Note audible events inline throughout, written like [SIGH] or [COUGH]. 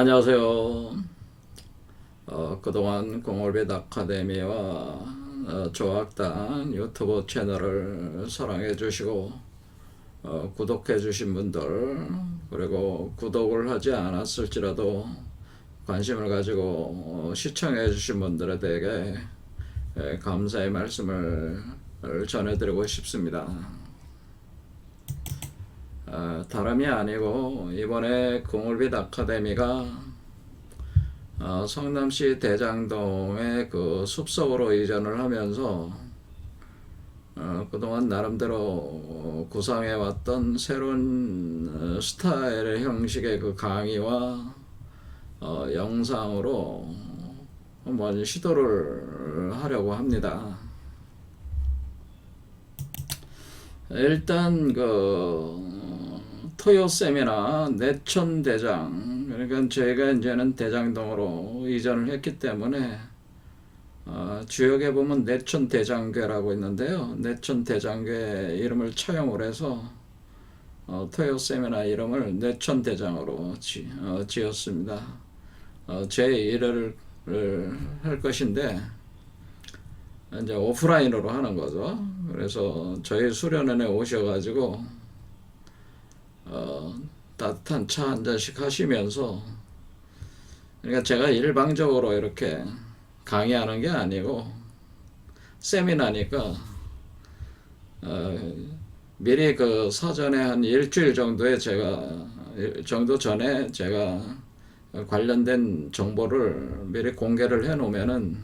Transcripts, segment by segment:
안녕하세요. 어, 그동안 공올빛 아카데미와 어, 조학당 유튜브 채널을 사랑해 주시고 어, 구독해 주신 분들 그리고 구독을 하지 않았을지라도 관심을 가지고 어, 시청해 주신 분들에 대해 에, 감사의 말씀을 전해드리고 싶습니다. 어, 다름이 아니고 이번에 공울빛 아카데미가 어, 성남시 대장동에 그 숲속으로 이전을 하면서 어, 그동안 나름대로 어, 구상해 왔던 새로운 어, 스타일의 형식의 그 강의와 어, 영상으로 한번 시도를 하려고 합니다. 일단 그 토요 세미나 내천 대장 그러니까 저희가 이제는 대장동으로 이전을 했기 때문에 어, 주역에 보면 내천 대장괴라고 있는데요. 내천 대장괴 이름을 차용을 해서 어, 토요 세미나 이름을 내천 대장으로 지, 어, 지었습니다. 어, 제 일을 할 것인데 이제 오프라인으로 하는 거죠. 그래서 저희 수련원에 오셔가지고 어, 따뜻한 차 한 잔씩 하시면서 그러니까 제가 일방적으로 이렇게 강의하는 게 아니고 세미나니까 어, 미리 그 사전에 한 일주일 정도에 제가 일 정도 전에 제가 관련된 정보를 미리 공개를 해 놓으면은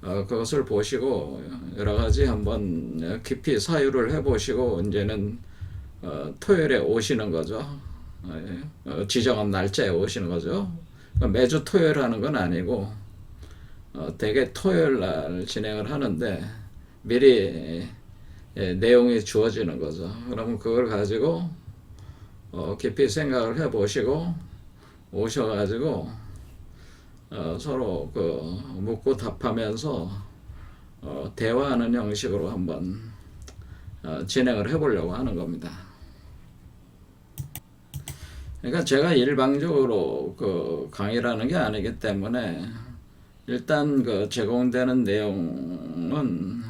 어, 그것을 보시고 여러 가지 한번 깊이 사유를 해 보시고 이제는 어, 토요일에 오시는 거죠. 어, 예. 어, 지정한 날짜에 오시는 거죠. 그러니까 매주 토요일 하는 건 아니고 어, 대개 토요일 날 진행을 하는데 미리 예, 내용이 주어지는 거죠. 그러면 그걸 가지고 어, 깊이 생각을 해 보시고 오셔가지고 어, 서로 그 묻고 답하면서 어, 대화하는 형식으로 한번 어, 진행을 해보려고 하는 겁니다. 그러니까 제가 일방적으로 그 강의라는 게 아니기 때문에 일단 그 제공되는 내용은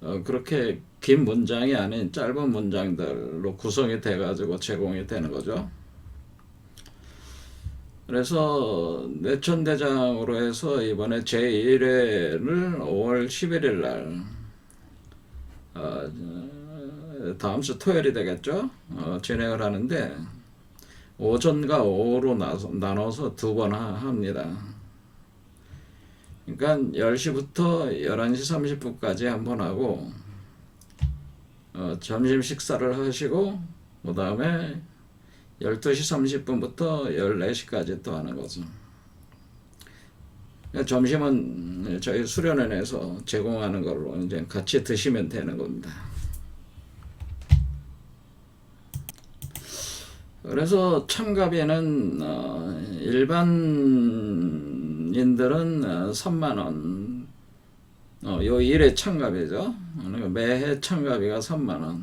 어, 그렇게 긴 문장이 아닌 짧은 문장들로 구성이 돼 가지고 제공이 되는 거죠. 그래서 내천대장으로 해서 이번에 제1회를 5월 11일 날 어, 다음 주 토요일이 되겠죠? 어, 진행을 하는데 오전과 오후로 나눠서 두 번 합니다. 그러니까 10시부터 11시 30분까지 한 번 하고 어, 점심 식사를 하시고 그 다음에 12시 30분부터 14시까지 또 하는 거죠. 그러니까 점심은 저희 수련원에서 제공하는 걸로 이제 같이 드시면 되는 겁니다. 그래서 참가비는 어, 일반인들은 어, 3만 원. 어, 요 일회 참가비죠. 그러니까 매해 참가비가 3만 원.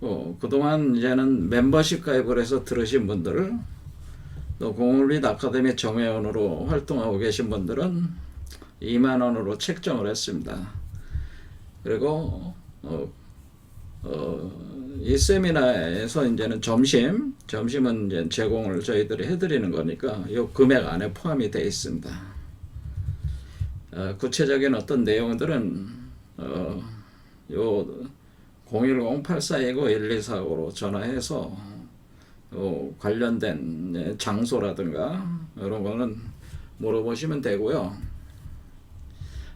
어, 그동안 이제는 멤버십 가입을 해서 들으신 분들, 또 공울빛 아카데미 정회원으로 활동하고 계신 분들은 2만 원으로 책정을 했습니다. 그리고 어, 어, 이 세미나에서 이제는 점심, 점심은 이제 제공을 저희들이 해드리는 거니까 이 금액 안에 포함이 되어 있습니다. 어, 구체적인 어떤 내용들은 어, 요 010-8429-1245로 전화해서 어, 관련된 예, 장소라든가 이런 거는 물어보시면 되고요.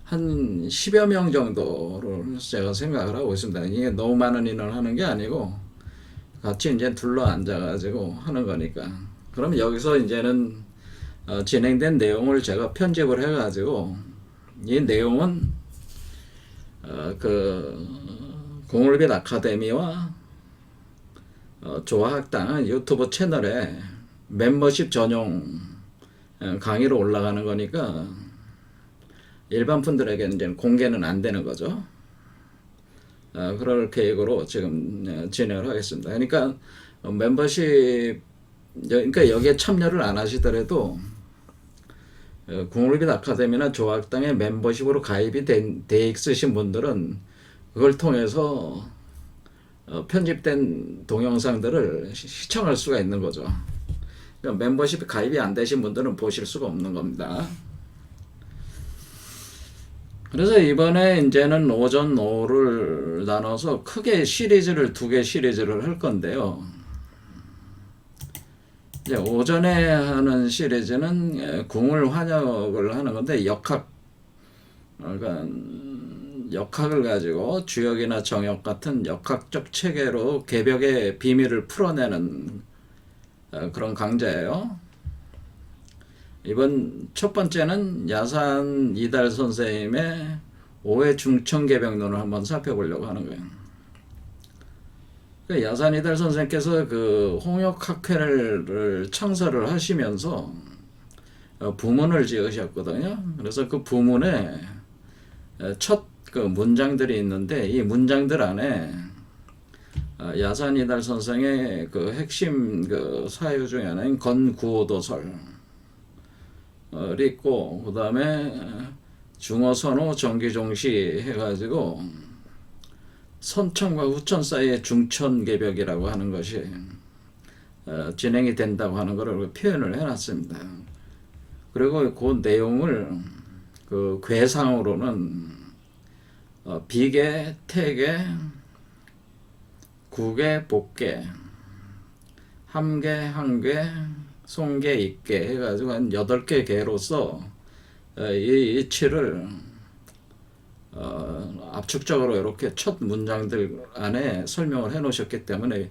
한 10여 명 정도를 제가 생각을 하고 있습니다. 이게 너무 많은 인원을 하는 게 아니고 같이 이제 둘러 앉아가지고 하는 거니까. 그럼 여기서 이제는 어, 진행된 내용을 제가 편집을 해가지고 이 내용은 어, 그 공울빛 아카데미와 어, 조화학당 유튜브 채널에 멤버십 전용 어, 강의로 올라가는 거니까 일반 분들에게는 이제 공개는 안 되는 거죠. 어, 그럴 계획으로 지금 어, 진행을 하겠습니다. 그러니까 어, 멤버십 그러니까 여기에 참여를 안 하시더라도 어, 국립 아카데미나 조학당에 멤버십으로 가입이 된, 돼 있으신 분들은 그걸 통해서 어, 편집된 동영상들을 시- 시청할 수가 있는 거죠. 그러니까 멤버십 가입이 안 되신 분들은 보실 수가 없는 겁니다. 그래서 이번에 이제는 오전 오후를 나눠서 크게 시리즈를 두 개 시리즈를 할 건데요. 이제 오전에 하는 시리즈는 예, 궁을 환역을 하는 건데 역학 그러니까 음, 역학을 가지고 주역이나 정역 같은 역학적 체계로 개벽의 비밀을 풀어내는 어, 그런 강좌예요. 이번 첫 번째는 야산 이달 선생님의 오해 중청 개벽론을 한번 살펴보려고 하는 거예요. 그 야산 이달 선생님께서 그 홍역학회를 창설을 하시면서 어, 부문을 지으셨거든요. 그래서 그 부문에 첫 그 문장들이 있는데 이 문장들 안에 어, 야산 이달 선생의 그 핵심 그 사유 중에 하나인 건구오도설 어, 있고 그 다음에 중어선호 정기종시 해가지고 선천과 후천 사이의 중천개벽이라고 하는 것이 어, 진행이 된다고 하는 것을 표현을 해놨습니다. 그리고 그 내용을 그 괴상으로는 어, 비계, 태계, 국계, 복계, 함계, 한계, 송계, 입계 해가지고 한 여덟 개 계로서 어, 이 이치를 어, 압축적으로 이렇게 첫 문장들 안에 설명을 해 놓으셨기 때문에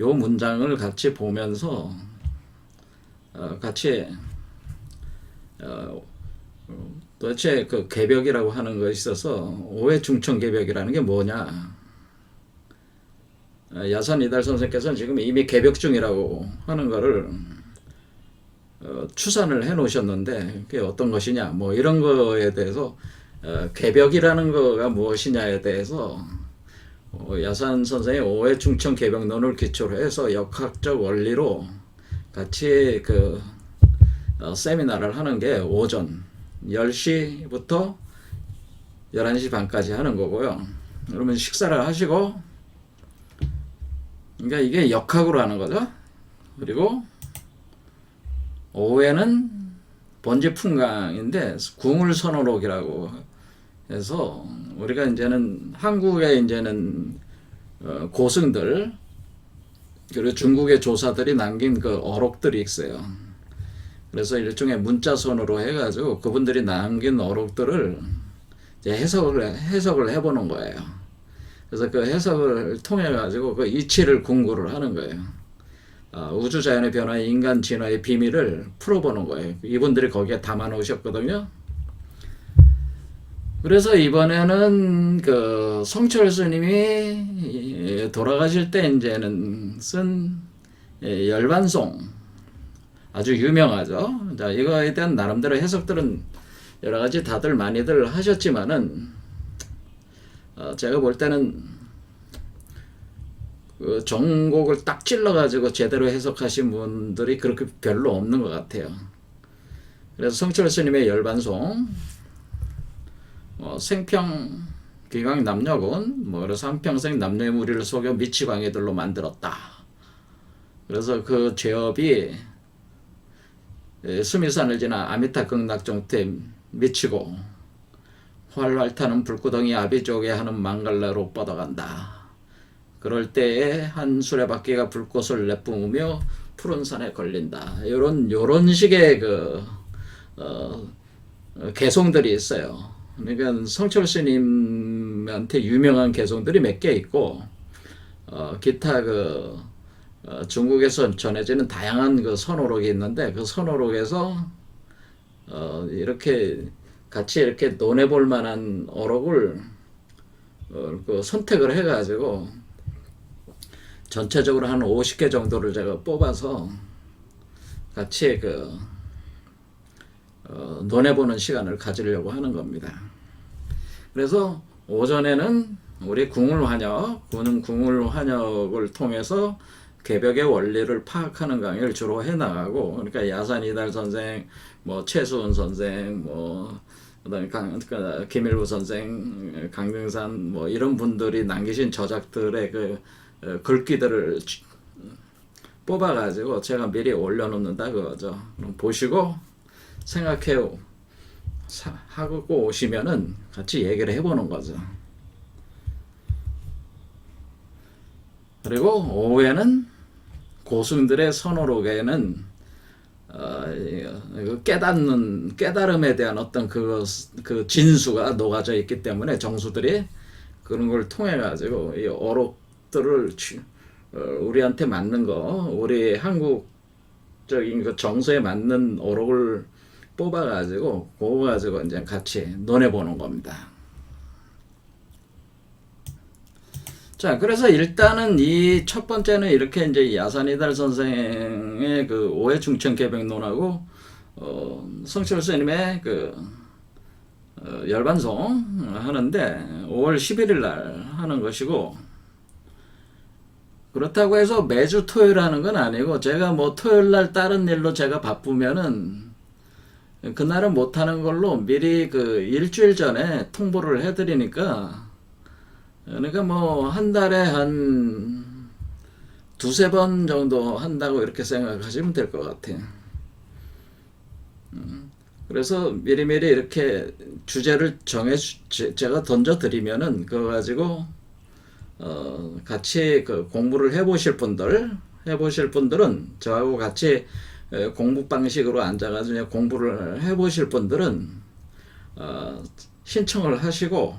요 문장을 같이 보면서 어, 같이 어, 도대체 그 개벽이라고 하는 것에 있어서 오해 중청 개벽이라는 게 뭐냐? 어, 야산 이달 선생께서는 지금 이미 개벽 중이라고 하는 거를 어, 추산을 해 놓으셨는데 그게 어떤 것이냐 뭐 이런 거에 대해서 어, 개벽이라는 거가 무엇이냐에 대해서 어, 야산 선생의 오해 중청 개벽론을 기초로 해서 역학적 원리로 같이 그 어, 세미나를 하는 게 오전 10시부터 11시 반까지 하는 거고요. 그러면 식사를 하시고 그러니까 이게 역학으로 하는 거죠. 그리고 오후에는 번지풍강인데 궁을 선호록이라고 해서 우리가 이제는 한국의 이제는 어, 고승들 그리고 중국의 조사들이 남긴 그 어록들이 있어요. 그래서 일종의 문자선으로 해가지고 그분들이 남긴 어록들을 이제 해석을 해석을 해보는 거예요. 그래서 그 해석을 통해 가지고 그 이치를 궁구를 하는 거예요. 아, 우주 자연의 변화, 인간 진화의 비밀을 풀어보는 거예요. 이분들이 거기에 담아 놓으셨거든요. 그래서 이번에는 그 성철 스님이 돌아가실 때 이제는 쓴 예, 열반송 아주 유명하죠. 자, 이거에 대한 나름대로 해석들은 여러 가지 다들 많이들 하셨지만은 어, 제가 볼 때는 그 정곡을 딱 찔러가지고 제대로 해석하신 분들이 그렇게 별로 없는 것 같아요. 그래서 성철 스님의 열반송, 어, 생평 기강 남녀군, 뭐 그래서 한평생 남녀의 무리를 속여 미치광이들로 만들었다. 그래서 그 죄업이 에, 수미산을 지나 아미타 극락정태 미치고 활활 타는 불구덩이 아비 쪽에 하는 망갈라로 뻗어간다. 그럴 때에 한 수레바퀴가 불꽃을 내뿜으며 푸른 산에 걸린다. 요런 요런 식의 그 어, 어, 개송들이 있어요. 그러니까 성철 스님한테 유명한 개송들이 몇 개 있고 어, 기타 그 어, 중국에서 전해지는 다양한 그 선호록이 있는데 그 선호록에서 어, 이렇게 같이 이렇게 논해볼 만한 어록을 어, 그 선택을 해가지고 전체적으로 한 50개 정도를 제가 뽑아서 같이 그 어, 논해보는 시간을 가지려고 하는 겁니다. 그래서 오전에는 우리 궁을 환역, 궁 궁을 환역을 통해서 개벽의 원리를 파악하는 강의를 주로 해 나가고 그러니까 야산 이달 선생, 뭐 최수원 선생, 뭐 그다음에 강, 그 김일구 선생, 강등산 뭐 이런 분들이 남기신 저작들의 그 어, 글귀들을 주- 뽑아가지고 제가 미리 올려놓는다 그거죠. 보시고 생각해 사- 하고 오시면은 같이 얘기를 해보는 거죠. 그리고 오후에는 고승들의 선호록에는 어, 이거 깨닫는 깨달음에 대한 어떤 그, 그 진수가 녹아져 있기 때문에 정수들이 그런 걸 통해 가지고 이 어록 취- 어, 우리한테 맞는 거 우리 한국적인 그 정서에 맞는 어록을 뽑아 가지고 그거 가지고 이제 같이 논해 보는 겁니다. 자, 그래서 일단은 이 첫 번째는 이렇게 이제 야산이달 선생의 그 오해 중천 개백론하고 어, 성철 스님의 그 어, 열반송 하는데 5월 11일 날 하는 것이고 그렇다고 해서 매주 토요일 하는 건 아니고 제가 뭐 토요일 날 다른 일로 제가 바쁘면은 그날은 못 하는 걸로 미리 그 일주일 전에 통보를 해 드리니까 그러니까 뭐 한 달에 한 두세 번 정도 한다고 이렇게 생각하시면 될 것 같아요. 음, 그래서 미리미리 이렇게 주제를 정해 주- 제- 제가 던져 드리면은 그거 가지고 어 같이 그 공부를 해 보실 분들 해 보실 분들은 저하고 같이 에, 공부 방식으로 앉아 가지고 공부를 해 보실 분들은 어 신청을 하시고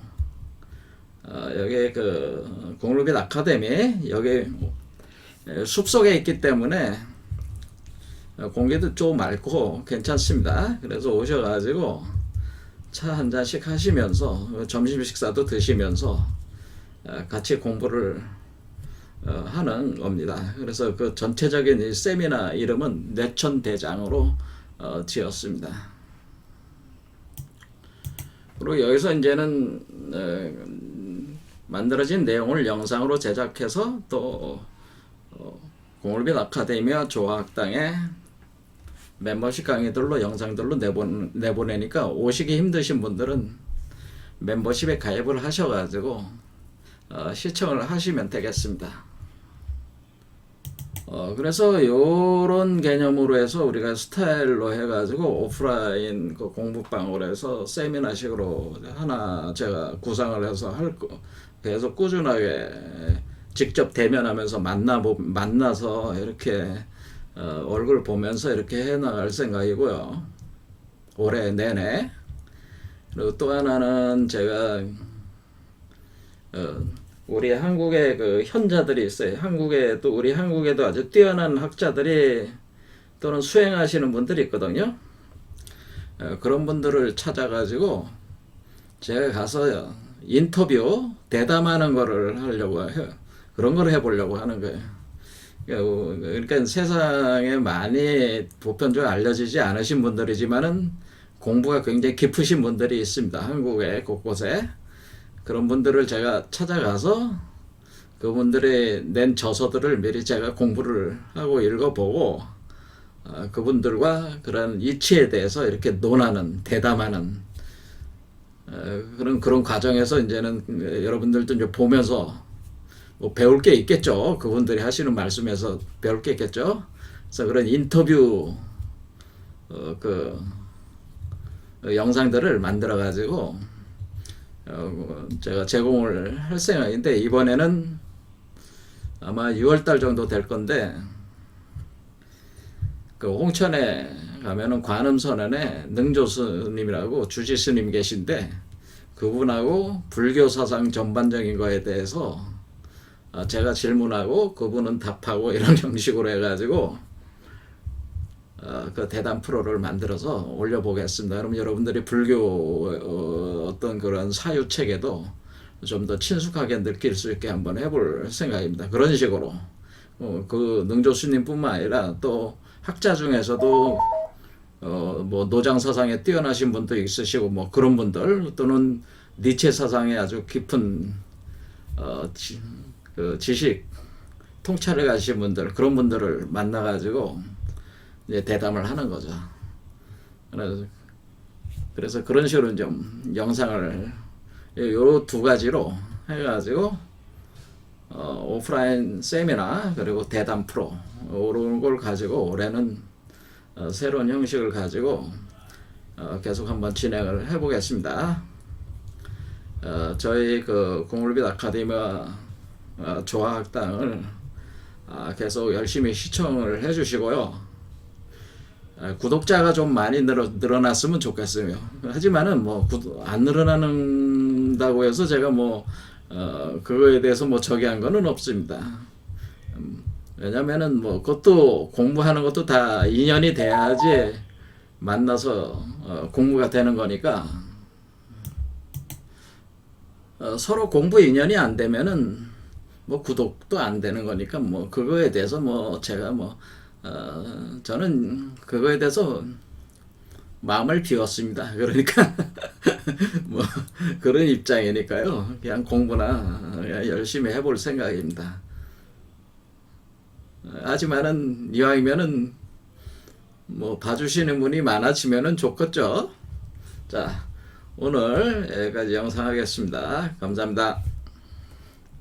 어, 여기 그 공루빛 아카데미 여기 에, 숲속에 있기 때문에 어, 공기도 좀 맑고 괜찮습니다. 그래서 오셔가지고 차 한 잔씩 하시면서 어, 점심 식사도 드시면서 어, 같이 공부를 어, 하는 겁니다. 그래서 그 전체적인 이 세미나 이름은 뇌천대장으로 어, 지었습니다. 그리고 여기서 이제는 어, 만들어진 내용을 영상으로 제작해서 또 어, 공울빛 아카데미와 조화학당의 멤버십 강의들로 영상들로 내본, 내보내니까 오시기 힘드신 분들은 멤버십에 가입을 하셔가지고 어, 시청을 하시면 되겠습니다. 어, 그래서 요런 개념으로 해서 우리가 스타일로 해가지고 오프라인 그 공부방으로 해서 세미나식으로 하나 제가 구상을 해서 할 거, 계속 꾸준하게 직접 대면하면서 만나 보, 만나서 이렇게 어, 얼굴 보면서 이렇게 해 나갈 생각이고요. 올해 내내. 그리고 또 하나는 제가 어, 우리 한국에 그 현자들이 있어요. 한국에 또 우리 한국에도 아주 뛰어난 학자들이 또는 수행하시는 분들이 있거든요. 어, 그런 분들을 찾아가지고 제가 가서 인터뷰 대담하는 거를 하려고 해요. 그런 걸 해보려고 하는 거예요. 그러니까 세상에 많이 보편적으로 알려지지 않으신 분들이지만은 공부가 굉장히 깊으신 분들이 있습니다. 한국에 곳곳에. 그런 분들을 제가 찾아가서 그분들이 낸 저서들을 미리 제가 공부를 하고 읽어보고 어, 그분들과 그런 이치에 대해서 이렇게 논하는 대담하는 어, 그런 그런 과정에서 이제는 여러분들도 이제 보면서 뭐 배울 게 있겠죠. 그분들이 하시는 말씀에서 배울 게 있겠죠. 그래서 그런 인터뷰 어, 그 어, 영상들을 만들어 가지고 어, 제가 제공을 할 생각인데 이번에는 아마 6월달 정도 될 건데 그 홍천에 가면은 관음선언에 능조스님이라고 주지스님 계신데 그분하고 불교 사상 전반적인 거에 대해서 어, 제가 질문하고 그분은 답하고 이런 [LAUGHS] 형식으로 해가지고 어, 그 대담 프로를 만들어서 올려보겠습니다. 그럼 여러분들이 불교 어, 어떤 그런 사유 체계도 좀 더 친숙하게 느낄 수 있게 한번 해볼 생각입니다. 그런 식으로 어, 그 능조스님뿐만 아니라 또 학자 중에서도 어, 뭐 노장 사상에 뛰어나신 분도 있으시고 뭐 그런 분들 또는 니체 사상에 아주 깊은 어, 지, 그 지식 통찰을 가신 분들 그런 분들을 만나 가지고 이제 대담을 하는 거죠. 그래서 그래서 그런 식으로 좀 영상을 요 두 가지로 해가지고 어, 오프라인 세미나 그리고 대담 프로 이런 걸 가지고 올해는 어, 새로운 형식을 가지고 어, 계속 한번 진행을 해보겠습니다. 어, 저희 그 공물빛 아카데미와 어, 조화학당을 아, 계속 열심히 시청을 해주시고요. 아, 구독자가 좀 많이 늘어, 늘어났으면 좋겠어요. 하지만은 뭐 안 늘어나는다고 해서 제가 뭐 어, 그거에 대해서 뭐 저기한 거는 없습니다. 음, 왜냐면은 뭐 그것도 공부하는 것도 다 인연이 돼야지 만나서 어, 공부가 되는 거니까 어, 서로 공부 인연이 안 되면은 뭐 구독도 안 되는 거니까 뭐 그거에 대해서 뭐 제가 뭐 어, 저는 그거에 대해서 마음을 비웠습니다. 그러니까 [LAUGHS] 뭐 그런 입장이니까요. 그냥 공부나 그냥 열심히 해볼 생각입니다. 어, 하지만은 이왕이면은 뭐 봐주시는 분이 많아지면은 좋겠죠. 자 오늘 여기까지 영상 하겠습니다. 감사합니다.